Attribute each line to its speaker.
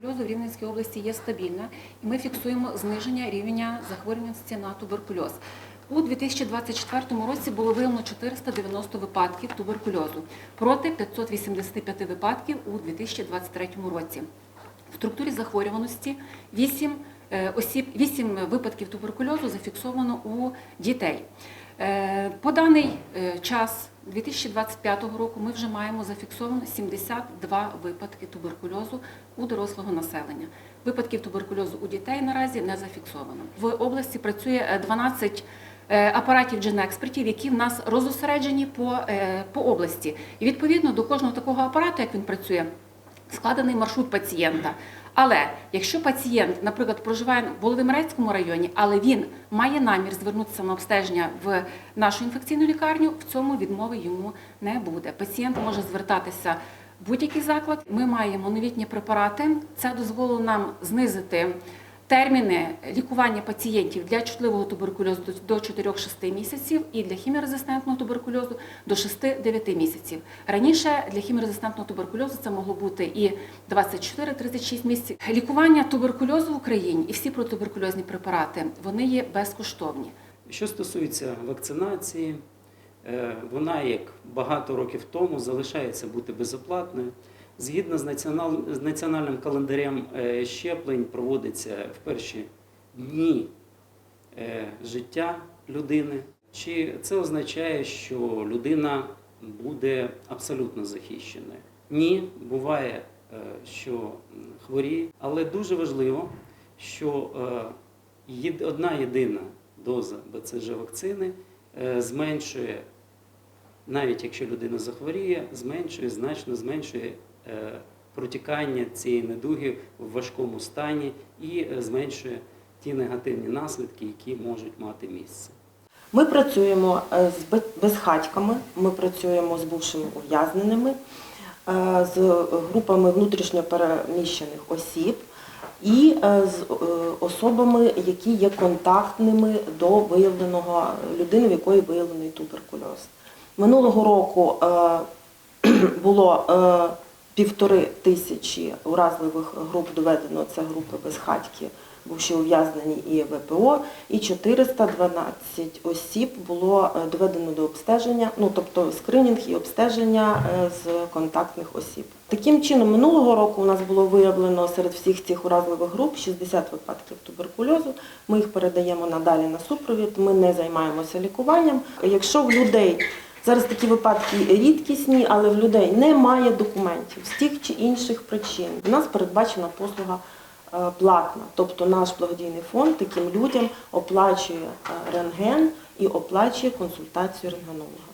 Speaker 1: Туберкульозу в Рівненській області є стабільна, і ми фіксуємо зниження рівня захворюваності на туберкульоз. У 2024 році було виявлено 490 випадків туберкульозу проти 585 випадків у 2023 році. В структурі захворюваності 8 е, осіб, 8 випадків туберкульозу зафіксовано у дітей. Е, По даний е, час 2025 року ми вже маємо зафіксовано 72 випадки туберкульозу у дорослого населення. Випадків туберкульозу у дітей наразі не зафіксовано. В області працює е, 12 е, апаратів дженекспертів, які в нас розосереджені по, по області. І відповідно до кожного такого апарату, як він працює, складений маршрут пацієнта. Але якщо пацієнт, наприклад, проживає в Володимирецькому районі, але він має намір звернутися на обстеження в нашу інфекційну лікарню, в цьому відмови йому не буде. Пацієнт може звертатися в будь-який заклад. Ми маємо новітні препарати. Це дозволило нам знизити терміни лікування пацієнтів для чутливого туберкульозу до 4-6 місяців і для хіміорезистентного туберкульозу до 6-9 місяців. Раніше для хіміорезистентного туберкульозу це могло бути і 24-36 місяців. Лікування туберкульозу в Україні і всі протитуберкульозні препарати вони є безкоштовні.
Speaker 2: Що стосується вакцинації, е, вона, як багато років тому, залишається бути безоплатною. Згідно з, націонал... з національним календарем е, щеплень, проводиться в перші дні е, життя людини. Чи це означає, що людина буде абсолютно захищеною? Ні, буває, е, що хворіє, але дуже важливо, що одна єдина доза БЦЖ вакцини зменшує, навіть якщо людина захворіє, зменшує, значно зменшує протікання цієї недуги в важкому стані і е, зменшує ті негативні наслідки, які можуть мати місце.
Speaker 3: Ми працюємо е, з безхатьками, ми працюємо з бувшими ув'язненими, е, з групами внутрішньо переміщених осіб і е, з е, особами, які є контактними до виявленого людини, в якої виявлений туберкульоз. Минулого року е, було е, півтори тисячі уразливих груп доведено, це групи безхатьки, бувші ув'язнені і ВПО, і 412 осіб було е, доведено до обстеження, ну тобто скринінг і обстеження е, з контактних осіб. Таким чином, минулого року у нас було виявлено серед всіх цих уразливих груп 60 випадків туберкульозу. Ми їх передаємо надалі на супровід. Ми не займаємося лікуванням. Якщо в людей Зараз такі випадки рідкісні, але в людей немає документів з тих чи інших причин. У нас передбачена послуга е, платна, тобто наш благодійний фонд таким людям оплачує е, рентген і оплачує консультацію рентгенолога.